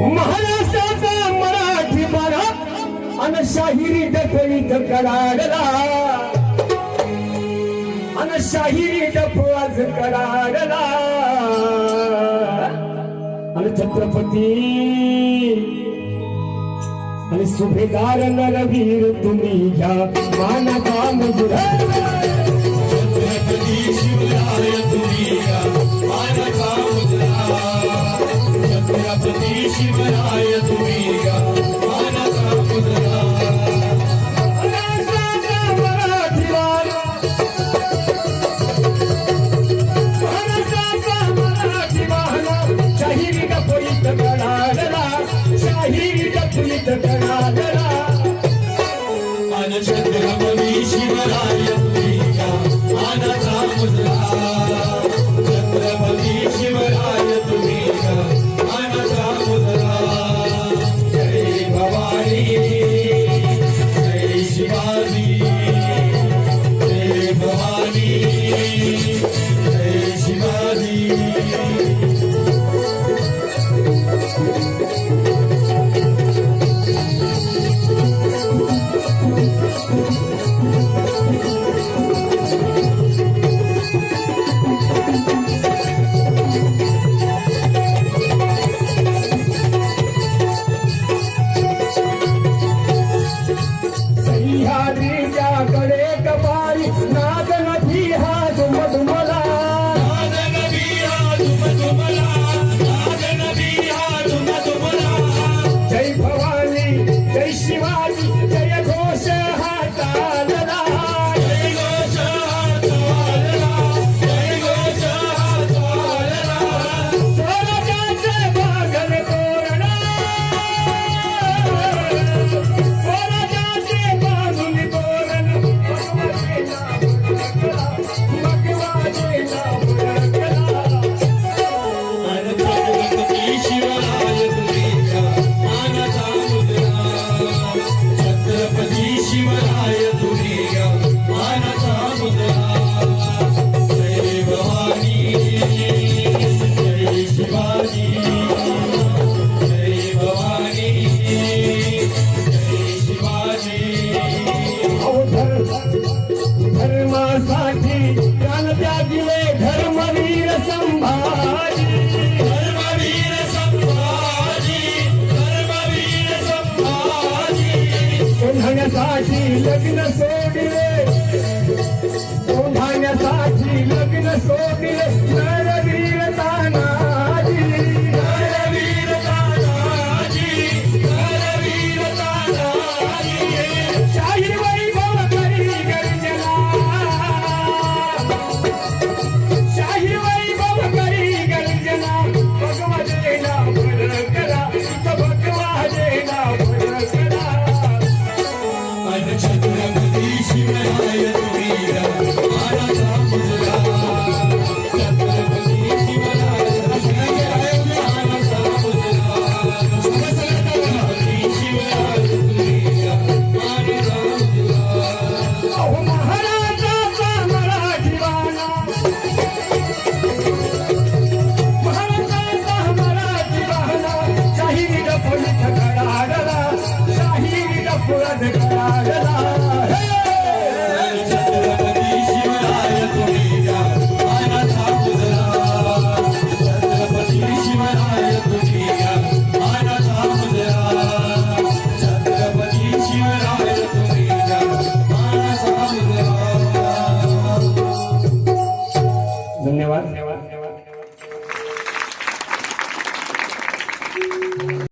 महाराष्ट्राचा मराठी बारा आणि शाहिरी डफळीत कडाडला अन शाहिरी डफळाच कडाडला आणि छत्रपती आणि सुभेदार नरवीर तुम्ही घ्या मानता मुजुरा Patricia Bacolet. कोंढाण्यासाठी लग्न सोडले. कोंढाण्यासाठी लग्न सोडले.